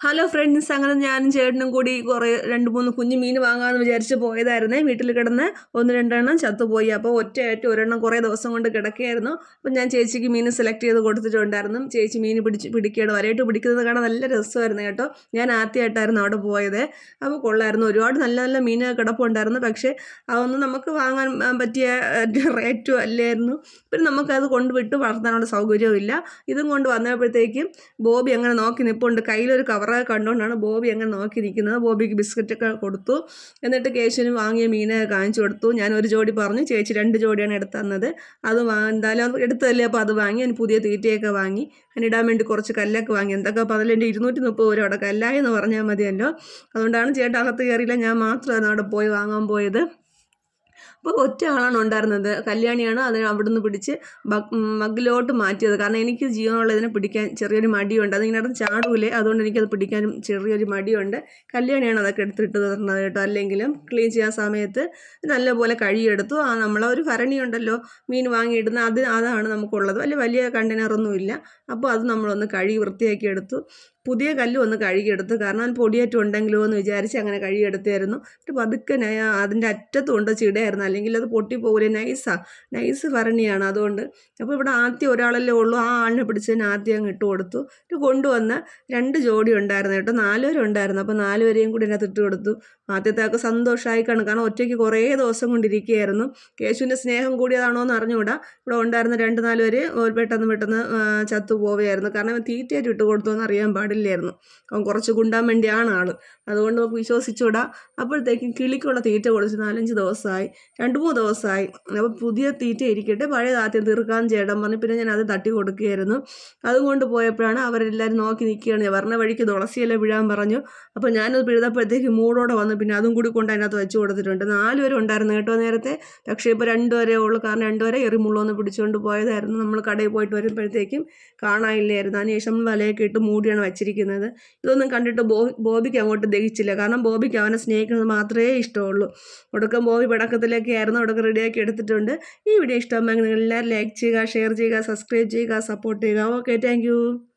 Hello friends അങ്ങനെ ഞാനും ചേട്ടനും കൂടി കുറേ രണ്ട് മൂന്ന് കുഞ്ഞു മീൻ വാങ്ങാമെന്ന് വിചാരിച്ച് പോയതായിരുന്നേ. വീട്ടിൽ കിടന്ന് ഒന്ന് രണ്ടെണ്ണം ചത്തുപോയി. അപ്പോൾ ഒറ്റയായിട്ട് ഒരെണ്ണം കുറേ ദിവസം കൊണ്ട് കിടക്കുകയായിരുന്നു. അപ്പം ഞാൻ ചേച്ചിക്ക് മീൻ സെലക്ട് ചെയ്ത് കൊടുത്തിട്ടുണ്ടായിരുന്നു. ചേച്ചി മീൻ പിടിച്ച് പിടിക്കുകയാണ്. വരയിട്ട് പിടിക്കുന്നത് കാണാൻ നല്ല രസമായിരുന്നു കേട്ടോ. ഞാൻ ആദ്യമായിട്ടായിരുന്നു അവിടെ പോയത്. അപ്പോൾ കൊള്ളായിരുന്നു. ഒരുപാട് നല്ല നല്ല മീൻ കിടപ്പുണ്ടായിരുന്നു. പക്ഷേ അതൊന്നും നമുക്ക് വാങ്ങാൻ പറ്റിയ റേറ്റും അല്ലായിരുന്നു. പിന്നെ നമുക്കത് കൊണ്ടുവിട്ട് വളർത്താനുള്ള സൗകര്യവും ഇല്ല. ഇതും കൊണ്ട് വന്നപ്പോഴത്തേക്കും ബോബി അങ്ങനെ നോക്കി നിൽപ്പുണ്ട് കയ്യിലൊരു കവറൊക്കെ കണ്ടുകൊണ്ടാണ് ബോബി അങ്ങനെ നോക്കിയിരിക്കുന്നത്. ബോബിക്ക് ബിസ്ക്കറ്റൊക്കെ കൊടുത്തു. എന്നിട്ട് കേശുവിന് വാങ്ങിയ മീനെ കാണിച്ചു കൊടുത്തു. ഞാൻ ഒരു ജോഡി പറഞ്ഞു. ചേച്ചി രണ്ട് ജോഡിയാണ് എടുത്ത് തന്നത്. അത് എന്തായാലും എടുത്തതല്ലേ അപ്പോൾ അത് വാങ്ങി. അതിന് പുതിയ തീറ്റയൊക്കെ വാങ്ങി. അതിനിടാൻ വേണ്ടി കുറച്ച് കല്ലൊക്കെ വാങ്ങി. എന്തൊക്കെ അപ്പോൾ അതിലെന്റെ ഇരുന്നൂറ്റി മുപ്പത് രൂപ അവിടെ കല്ലായി എന്ന് പറഞ്ഞാൽ മതിയല്ലോ. അതുകൊണ്ടാണ് ചേട്ടാ അകത്ത് കയറിയില്ല. ഞാൻ മാത്രമാണ് അവിടെ പോയി വാങ്ങാൻ പോയത്. അപ്പോൾ ഒറ്റ ആളാണ് ഉണ്ടായിരുന്നത്. കല്യാണിയാണ് അതിനെ അവിടുന്ന് പിടിച്ച് മഗ്ഗിലോട്ട് മാറ്റിയത്. കാരണം എനിക്ക് ജീവനുള്ളതിനെ പിടിക്കാൻ ചെറിയൊരു മടിയുണ്ട്. അതിങ്ങനെ ചാടൂലേ. അതുകൊണ്ട് എനിക്കത് പിടിക്കാനും ചെറിയൊരു മടിയുണ്ട്. കല്യാണിയാണ് അതൊക്കെ എടുത്തിട്ട് തരുന്നത് കേട്ടോ. അല്ലെങ്കിലും ക്ലീൻ ചെയ്യാൻ സമയത്ത് നല്ലപോലെ കഴുകിയെടുത്തു. ആ നമ്മളെ ഒരു ഭരണിയുണ്ടല്ലോ. മീൻ വാങ്ങിയിടുന്ന അത് അതാണ് നമുക്കുള്ളത്. വലിയ വലിയ കണ്ടെയ്നറൊന്നുമില്ല. അപ്പോൾ അത് നമ്മളൊന്ന് കഴുകി വൃത്തിയാക്കി എടുത്തു. പുതിയ കല്ല് ഒന്ന് കഴുകിയെടുത്തു. കാരണം അതിന് പൊടിയേറ്റം ഉണ്ടെങ്കിലോ എന്ന് വിചാരിച്ച് അങ്ങനെ കഴുകിയെടുത്തായിരുന്നു. എന്നിട്ട് പതുക്കെ അതിന്റെ അറ്റത്തും ഉണ്ട് ചിടയായിരുന്നു. അല്ലെങ്കിൽ അത് പൊട്ടിപ്പോകില്ല നൈസാണ് നൈസ് ഭരണിയാണ് അതുകൊണ്ട്. അപ്പോൾ ഇവിടെ ആദ്യം ഒരാളല്ലേ ഉള്ളൂ. ആ ആളിനെ പിടിച്ചതിന് ആദ്യം അങ്ങ് ഇട്ട് കൊടുത്തു. ഇത് കൊണ്ടുവന്ന് രണ്ട് ജോഡി ഉണ്ടായിരുന്നു കേട്ടോ. നാലുപേരുണ്ടായിരുന്നു അപ്പോൾ നാലുപേരെയും കൂടി അതിനകത്ത് ഇട്ട് കൊടുത്തു. ആദ്യത്തെ ആൾക്ക് സന്തോഷമായി കാണും. കാരണം ഒറ്റയ്ക്ക് കുറേ ദിവസം കൊണ്ടിരിക്കുകയായിരുന്നു കേശുവിന്റെ സ്നേഹം കൂടിയതാണോ എന്ന് അറിഞ്ഞുകൂടാ. ഇവിടെ ഉണ്ടായിരുന്ന രണ്ട് നാല് പേര് പെട്ടെന്ന് പെട്ടെന്ന് ചത്തു പോവുകയായിരുന്നു കാരണം തീറ്റയായിട്ട് ഇട്ട് കൊടുത്തു എന്ന് അറിയാൻ പാടില്ലായിരുന്നു. അവൻ കുറച്ച് കുണ്ടാൻ വേണ്ടിയാണ് ആൾ അതുകൊണ്ട് നമുക്ക് വിശ്വസിച്ചുവിടാം അപ്പോഴത്തേക്കും കിളിക്കുള്ള തീറ്റ കൊടുത്ത് നാലഞ്ച് ദിവസമായി. രണ്ട് മൂന്ന് ദിവസമായി. അപ്പോൾ പുതിയ തീറ്റ ഇരിക്കട്ടെ. പഴയ ആദ്യം തീർക്കാൻ ചേട്ടൻ പറഞ്ഞു. പിന്നെ ഞാൻ അത് തട്ടി കൊടുക്കുകയായിരുന്നു. അതുകൊണ്ട് പോയപ്പോഴാണ് അവരെല്ലാവരും നോക്കി നിൽക്കുകയാണ്. ഞാൻ വഴിക്ക് തുളസിയില വീഴാൻ പറഞ്ഞു. അപ്പോൾ ഞാനത് പിഴുതപ്പോഴത്തേക്ക് മൂടോടെ വന്നു. പിന്നെ അതും കൂടി കൊണ്ട് അതിനകത്ത് വെച്ച് കൊടുത്തിട്ടുണ്ട്. നാല് പേരും ഉണ്ടായിരുന്നു കേട്ടോ നേരത്തെ. പക്ഷേ ഇപ്പോൾ രണ്ടുപേരേ ഉള്ളൂ. കാരണം രണ്ടുപേരെ എറിമുള്ളൊന്ന് പിടിച്ചുകൊണ്ട് പോയതായിരുന്നു. നമ്മൾ കടയിൽ പോയിട്ട് വരുമ്പോഴത്തേക്കും കാണാനില്ലായിരുന്നു. അതിനുശേഷം വലയൊക്കെ ഇട്ട് മൂടിയാണ് വെച്ചിരിക്കുന്നത്. ഇതൊന്നും കണ്ടിട്ട് ബോ ബോബിക്ക് അങ്ങോട്ട് ദഹിച്ചില്ല. കാരണം ബോബിക്ക് അവനെ സ്നേഹിക്കുന്നത് മാത്രമേ ഇഷ്ടമുള്ളൂ. ഒടുക്കം ബോബി പടക്കത്തിലൊക്കെ ആയിരുന്നു. ഒടുക്കം റെഡിയാക്കി എടുത്തിട്ടുണ്ട്. ഈ വീഡിയോ ഇഷ്ടമാകുമ്പോൾ നിങ്ങൾ എല്ലാവരും ലൈക്ക് ചെയ്യുക ഷെയർ ചെയ്യുക സബ്സ്ക്രൈബ് ചെയ്യുക സപ്പോർട്ട് ചെയ്യുക. Okay thank